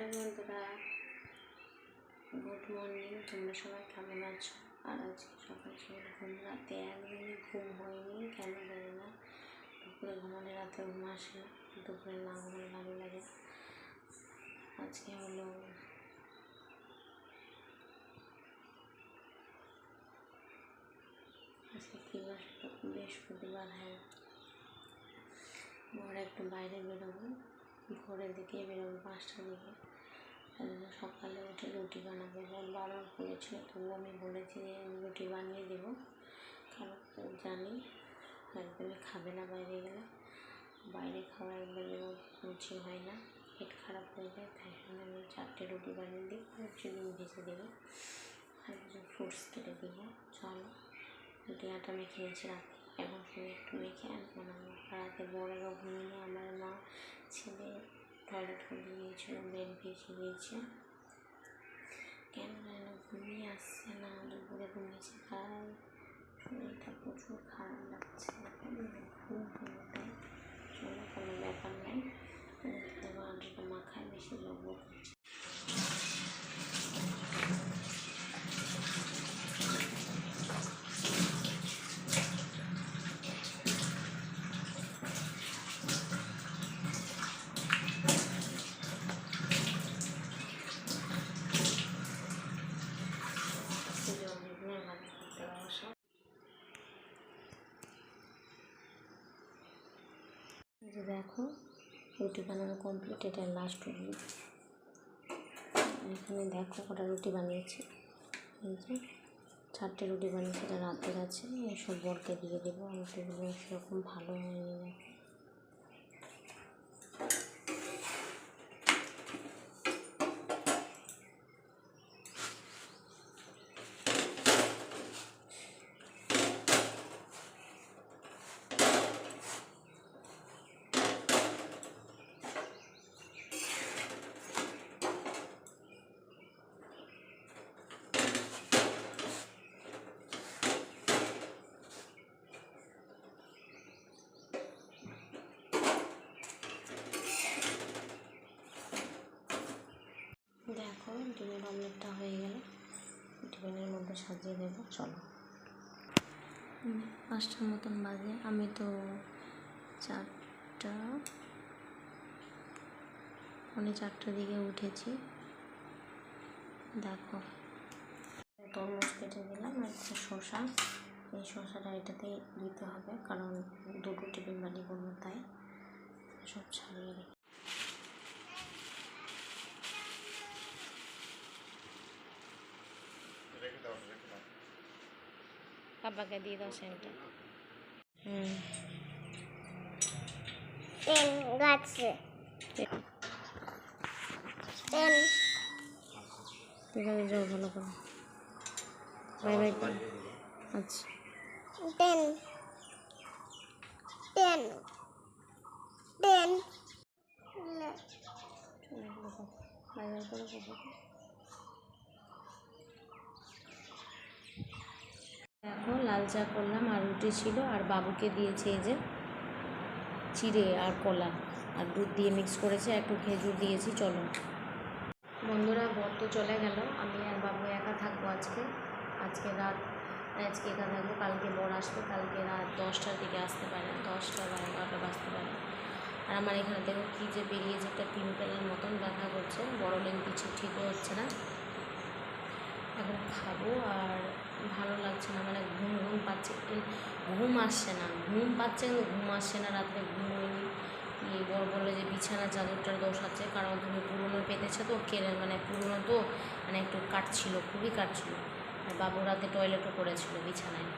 Hello বন্ধুরা good morning তোমরা সবাই কেমন আছো? আর আজকে সকাল সকাল ঘুম রাতে একদিনই ঘুম হয়নি, কেন জানি না। দুপুরে ঘুমালে রাতে ঘুম আসে দুপুরে না ঘুমালে ভালো লাগে আজকে হলো আজকে কী বার বৃহস্পতিবার হ্যাঁ। ভোরে একটু বাইরে বেরোবো। ভোরের দিকে বেরোবো পাঁচটার দিকে। সকালে উঠে রুটি বানাবে। বোন বারণ করেছিল তবুও আমি বলেছি যে রুটি বানিয়ে দেবো। কারণ জানি একদমই খাবে না বাইরে গেলে। বাইরে খাওয়া একদমই রুচি হয় না। পেট খারাপ হয়ে যায়, তাই জন্য আমি চারটে রুটি বানিয়ে দিই। ডিম ভেজে দেবো আর কিছু ফ্রুটস কেটে দেবো। চলো, রুটি আটা মেখে নিয়েছি রাতে এখন একটু মেখে আর বানাবো রাতে বড়েরও ঘুমিয়ে টয়লেট করে দিয়েছিল বেড ভেসে গিয়েছে কেন যেন ঘুমিয়ে আসছে না, দুপুরে ঘুমিয়েছে তাই শরীরটা প্রচুর খারাপ লাগছে। হয়ে যায় চলো, কোনো ব্যাপার নেই। এবার মাখায়, বেশি লগ্ন করছে জন্মদিনের বাড়ি করতে অবশ্য এই যে দেখো, রুটি বানানো কমপ্লিট এটা লাস্ট রুটি এখানে দেখো কটা রুটি বানিয়েছি। এই চারটে রুটি বানিয়েছি, এটা রাতের আছে। এসব বরকে দিয়ে দেবো। রুটিগুলো সেরকম ভালো হয়নি। দেখো দেখো, ডিমের অমলেটটা হয়ে গেল। টিফিনের মধ্যে সাজিয়ে দেবো, চলো। পাঁচটার মতন বাজে। আমি তো চারটা, পৌনে চারটার দিকে উঠেছি। দেখো তরমুজ কেটে দিলাম। একটা শসা। এই শসাটা এটাতে দিতে হবে, কারণ দুটো টিফিন বানিয়ে করব তাই। সব ছাড়িয়ে রেখে পাপাকে দিয়ে দাও সেন্টটা হুম পেন গাছে পেন ঠিক আছে যাও ভালো করো বাই বাই করো আচ্ছা pen pen pen bye bye করো লাল চা করলাম আর রুটি ছিল আর বাবুকে দিয়েছে এই যে চিড়ে আর কলা আর দুধ দিয়ে মিক্স করেছে, একটু খেজুর দিয়েছি, চলো। বন্ধুরা, বর তো চলে গেল, আমি আর বাবু একা থাকব আজকে। আজকে রাত, আজকে একা থাকব, কালকে বর আসবে, কালকে রাত দশটার দিকে আসতে পারে, দশটা বা এগারোটা বাজতে পারে। আর আমার এখানে দেখো কী যে বেরিয়েছে একটা পিম্পলের মতন দেখা করছে, বড় কিছু ঠিকও হচ্ছে না। এখন খাব আর ভালো লাগছে না মানে ঘুম ঘুম পাচ্ছে ঘুম আসছে না, ঘুম পাচ্ছে ঘুম আসছে না, রাত্রে ঘুম হয়নি। এই বর বলল যে বিছানা, চাদরটার দোষ আছে, কারণ তুমি পুরনো পেতেছে তো কেড়ে মানে পুরনো তো মানে একটু কাটছিল, খুবই কাটছিল। আর বাবু রাতে টয়লেটও করেছিল বিছানায়।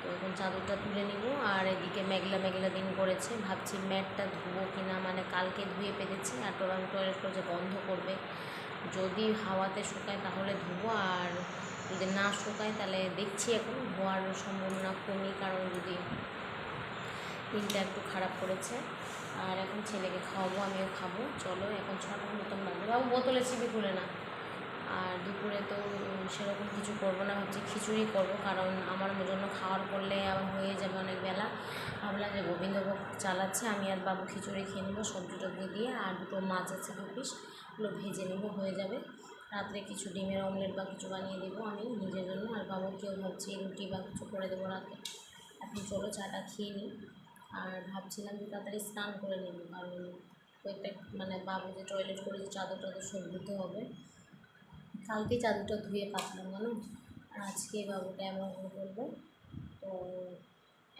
তো এখন চাদরটা তুলে নিব, আর এদিকে মেঘলা মেঘলা দিন করেছে, ভাবছি ম্যাটটা ধুবো কিনা মানে কালকে ধুয়ে পেতেছি, আর আমি টয়লেট করেছে বন্ধ করবে যদি হাওয়াতে শুকায় তাহলে ধোবো, আর যদি না শুকায় তাহলে দেখছি এখন ধোয়ার সম্ভাবনা কমই, কারণ যদি দিনটা একটু খারাপ করেছে। আর এখন ছেলেকে খাওয়াবো, আমিও খাব। চলো, এখন ছটার মতন বাজে বাবু বোতলে চিবি খুলে না আর দুপুরে তো সেরকম কিছু করব না, ভাবছি খিচুড়ি করব, কারণ আমার জন্য খাওয়ার করলে আবার হয়ে যাবে অনেক বেলা। ভাবলাম যে গোবিন্দভোগ চালাচ্ছে, আমি আর বাবু খিচুড়ি খেয়ে নেব, সবজি টবজি দিয়ে, আর দুটো মাছ আছে দু পিস, ওগুলো ভেজে নেব, হয়ে যাবে। রাত্রে কিছু ডিমের অমলেট বা কিছু বানিয়ে দেবো আমি নিজের জন্য, আর বাবুকেও ভাবছি রুটি বা কিছু করে দেবো রাতে। এখন চলো চাটা খেয়ে নিই। আর ভাবছিলাম যে তাড়াতাড়ি স্নান করে নেব, কারণ কয়েকটা মানে বাবু যে টয়লেট করেছে চাদর টাদর সব হবে। কালকে চাদরটা ধুয়ে পাতলাম, জানো? আর আজকে বাবুটা এমন করে করব তো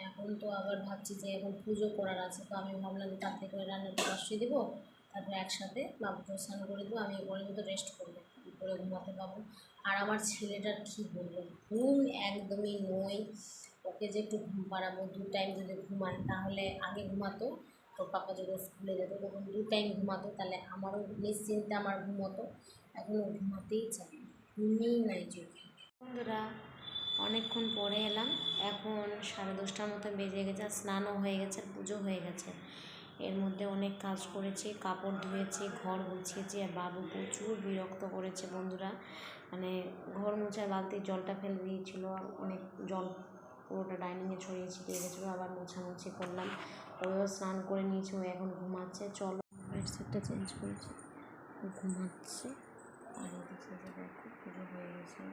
এখন তো আবার ভাবছি যে এখন পুজো করার আছে, তো আমি ভাবলাম তাড়াতাড়ি করে রান্নাটা বসিয়ে দেবো, তারপরে একসাথে বাবুকে স্নান করে দেবো, আমি এরপরে মতো রেস্ট করব করে ঘুমাতে পাবো আর আমার ছেলেটার কী বলব, ঘুম একদমই নয়। ওকে যে একটু ঘুম পাড়াবো, দু টাইম যদি ঘুমায়, তাহলে আগে ঘুমাতো তোর পাপা যখন স্কুলে যেত, তখন দু টাইম ঘুমাতো, তাহলে আমারও নিশ্চিন্তে আমার ঘুমতো। এখন ও ঘুমাতেই না ঘুমিয়েই নাই চোখে বন্ধুরা, অনেকক্ষণ পরে এলাম। এখন সাড়ে দশটার মতো বেজে গেছে স্নানও হয়ে গেছে, পুজো হয়ে গেছে। এর মধ্যে অনেক কাজ করেছি, কাপড় ধুয়েছি, ঘর গুছিয়েছি, আর বাবু প্রচুর বিরক্ত করেছে বন্ধুরা। মানে ঘর মোছার বালতির জলটা ফেলে দিয়েছিল অনেক জল পুরোটা ডাইনিংয়ে ছড়িয়ে ছিটিয়ে গেছিল, আবার মোছামুছি করলাম। ওও স্নান করে নিয়েছে, ও এখন ঘুমাচ্ছে, চলো। বেডশিটটা চেঞ্জ করেছি ঘুমাচ্ছে। আর এদিকে যে দেখো পুজো হয়ে গেছে।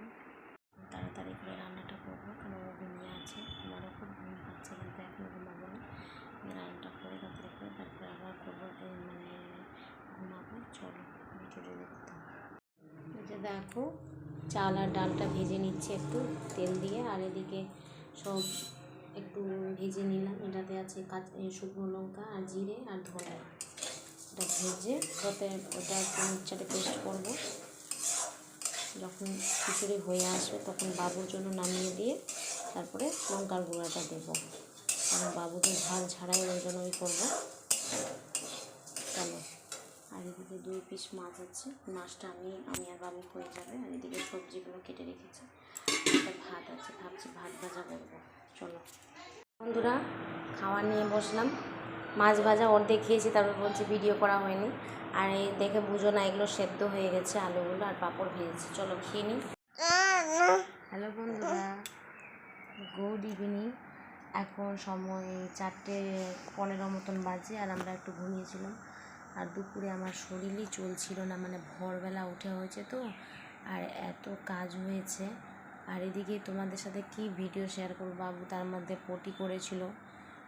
তাড়াতাড়ি করে রান্নাটা করব, কারণ ও ঘুমিয়ে আছে। আমারও খুব ঘুম পাচ্ছে, কিন্তু এখন ঘুমাবো না। রান্নাটা করে তাড়াতাড়ি করে তারপরে আবার করব মানে ঘুমাবো। চলো ভিডিওটা দেখতে যে দেখো, চাল আর ডালটা ভেজে নিচ্ছে একটু তেল দিয়ে, আর এদিকে সব একটু ভেজে নিলাম। এটাতে আছে কাঁচ শুকনো লঙ্কা আর জিরে আর ধনে এটা ভেজে ওতে, ওটা একটু মিক্সচারে পেস্ট করব। যখন খিচুড়ি হয়ে আসবে তখন বাবুর জন্য নামিয়ে দিয়ে তারপরে লঙ্কার গুঁড়াটা দেবো। কারণ বাবুকে ঝাল ছাড়াই ওই জন্য ওই করব। চলো। আর এদিকে দুই পিস মাছ আছে। মাছটা আমি আমি আর বাবু হয়ে যাবে। আর এদিকে সবজিগুলো কেটে রেখেছি। একটা ভাত আছে। ভাবছি ভাত ভাজা করব। চলো। বন্ধুরা, খাওয়া নিয়ে বসলাম। মাছ ভাজা অর্ধেক খেয়েছি, তারপর বলছি ভিডিও করা হয়নি। আর এই দেখে বুঝো না এগুলো সেদ্ধ হয়ে গেছে আলুগুলো আর পাঁপড় ভেজেছি। চলো খেয়ে নিই হ্যালো বন্ধুরা গুড ইভিনিং এখন সময় চারটে পনেরো মতন বাজে আর আমরা একটু ঘুমিয়েছিলাম। আর দুপুরে আমার শরীরই চলছিল না মানে ভোরবেলা উঠে হয়েছে তো, আর এত কাজ হয়েছে। আর এদিকে তোমাদের সাথে কি ভিডিও শেয়ার করব? বাবু তার মধ্যে পটি করেছিল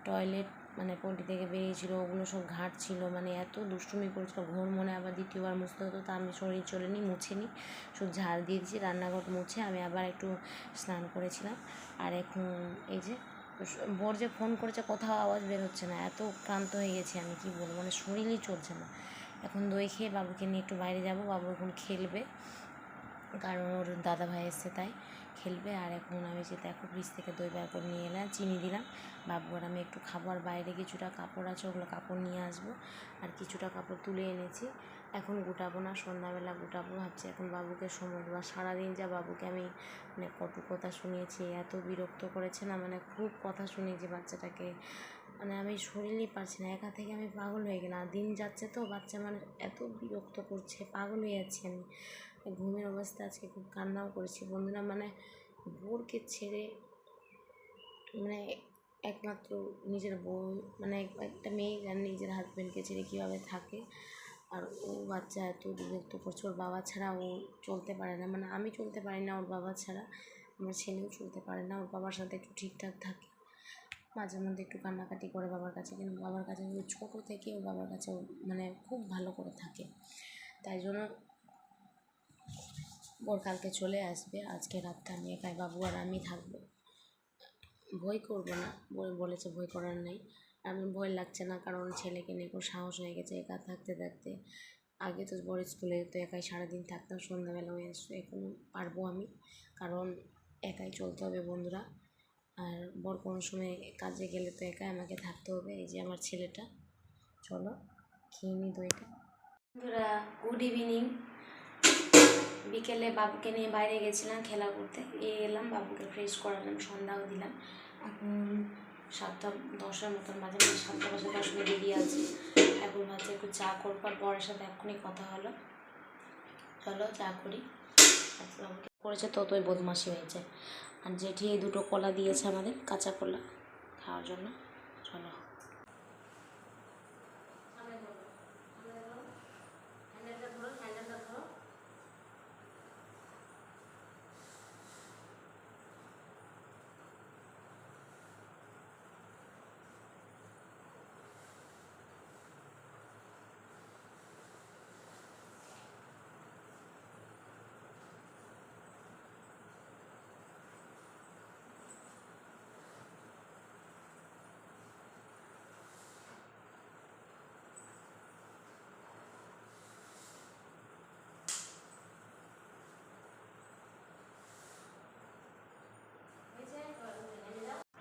টয়লেট মানে পটি থেকে বেরিয়েছিল, ওগুলো সব ঘাট ছিল মানে এত দুষ্টুমি করেছিল। ঘোর মনে আবার দ্বিতীয়বার মুছতে হতো, তা আমি শরীর চলে নিই মুছে নিই শুধু ঝাল দিয়ে দিয়েছি, রান্নাঘর মুছে আমি আবার একটু স্নান করেছিলাম। আর এখন এই যে, বোর যে ফোন করেছে, কোথাও আওয়াজ বের হচ্ছে না, এত ক্লান্ত হয়ে গেছি আমি, কি বলব? মানে শরীরই চলছে না। এখন দই খেয়ে বাবুকে নিয়ে একটু বাইরে যাব, বাবু এখন খেলবে। কারণ ওর দাদা ভাই এসছে তাই খেলবে। আর এখন আমি যে দেখো ফ্রিজ থেকে দই বার করে নিয়ে এলাম, চিনি দিলাম। বাবু আর আমি একটু খাব। আর বাইরে কিছুটা কাপড় আছে, ওগুলো কাপড় নিয়ে আসব। আর কিছুটা কাপড় তুলে এনেছি। এখন গোটাবো না, সন্ধ্যাবেলা গোটাবো। ভাবছি এখন বাবুকে সময় দেবো। সারাদিন যা বাবুকে আমি মানে কত কথা শুনিয়েছি, এত বিরক্ত করেছে না মানে খুব কথা শুনিয়েছি বাচ্চাটাকে। মানে আমি শরীরই পারছি না, একা থেকে আমি পাগল হয়ে গেলাম। দিন যাচ্ছে তো, বাচ্চা মানে এত বিরক্ত করছে, পাগল হয়ে যাচ্ছি আমি। ঘুমের অবস্থা আজকে খুব কান্নাও করেছি। বন্ধুরা মানে বোরকে ছেড়ে মানে একমাত্র নিজের বোন মানে এক- একটা মেয়ে জানে নিজের হাজব্যান্ডকে ছেড়ে কীভাবে থাকে। আর ও বাচ্চা এত বিরক্ত করছে, ওর বাবা ছাড়া ও চলতে পারে না। মানে আমি চলতে পারি না ওর বাবা ছাড়া, আমার ছেলেও চলতে পারে না, ওর বাবার সাথে একটু ঠিকঠাক থাকে। মাঝে মধ্যে একটু কান্নাকাটি করে বাবার কাছে, কিন্তু বাবার কাছে ছোটো থেকে ওর বাবার কাছে মানে খুব ভালো করে থাকে। তাই জন্য কালকে চলে আসবে, আজকে রাতটা আমি একাই বাবু আর আমি থাকব। ভয় করব না বলেছে ভয় করার নেই। আমি ভয় লাগছে না, কারণ ছেলেকে নিয়ে খুব সাহস হয়ে গেছে একা থাকতে থাকতে। আগে তো বড় স্কুলে তো একাই সারাদিন থাকতাম, সন্ধ্যাবেলা হয়ে আসতো, এখন পারব আমি, কারণ একাই চলতে হবে বন্ধুরা। আর বর কোনো সময় কাজে গেলে তো একাই আমাকে থাকতে হবে, এই যে আমার ছেলেটা। চলো, খেয়ে নি দইটা। বন্ধুরা গুড ইভিনিং বিকেলে বাবুকে নিয়ে বাইরে গেছিলাম খেলা করতে। এ এলাম, বাবুকে ফ্রেশ করালাম, সন্ধ্যাও দিলাম। এখন সাতটা দশের মতন বাজে মানে সাতটা বাজে, দশ মিনিট বেরিয়ে আছি। এখন ভাবছি একটু চা করব আর বরের সাথে এক্ষুনি কথা হলো। চলো চা করি। করেছে ততই বদমাশি হয়েছে। আর জেঠি এই দুটো কলা দিয়েছে আমাদের, কাঁচা কলা খাওয়ার জন্য। চলো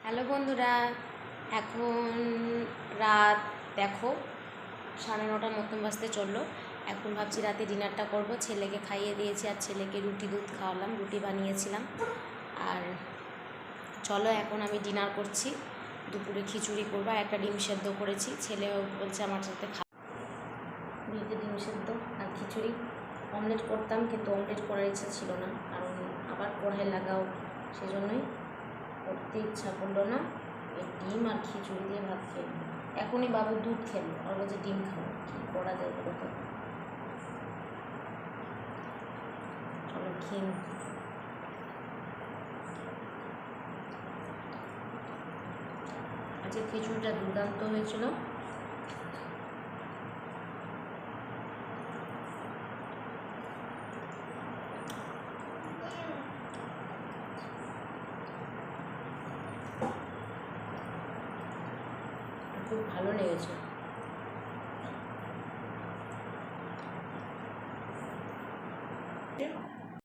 হ্যালো বন্ধুরা, এখন রাত দেখো, সাড়ে নটার মতন বাজতে চলল। এখন ভাবছি রাতে ডিনারটা করব। ছেলেকে খাইয়ে দিয়েছি আর ছেলেকে রুটি দুধ খাওয়ালাম, রুটি বানিয়েছিলাম। আর চলো, এখন আমি ডিনার করছি। দুপুরে খিচুড়ি করব আর একটা ডিম সেদ্ধ করেছি। ছেলেও বলছে আমার সাথে খা রুটিতে ডিম সেদ্ধ আর খিচুড়ি। অমলেট করতাম, কিন্তু অমলেট করার ইচ্ছা ছিল না। কারণ আবার কড়াই লাগাও, সেজন্যই করতে ইচ্ছা করল না। এই ডিম আর খিচুড়ি দিয়ে ভাত খেয়ে এখনই বাবু দুধ খেলো। আর বলছে, ডিম খাব। কী করা যায় বলো তো? চলো, খেয়ে। আজকে খিচুড়িটা দুর্দান্ত হয়েছিল খুব ভালো লেগেছে।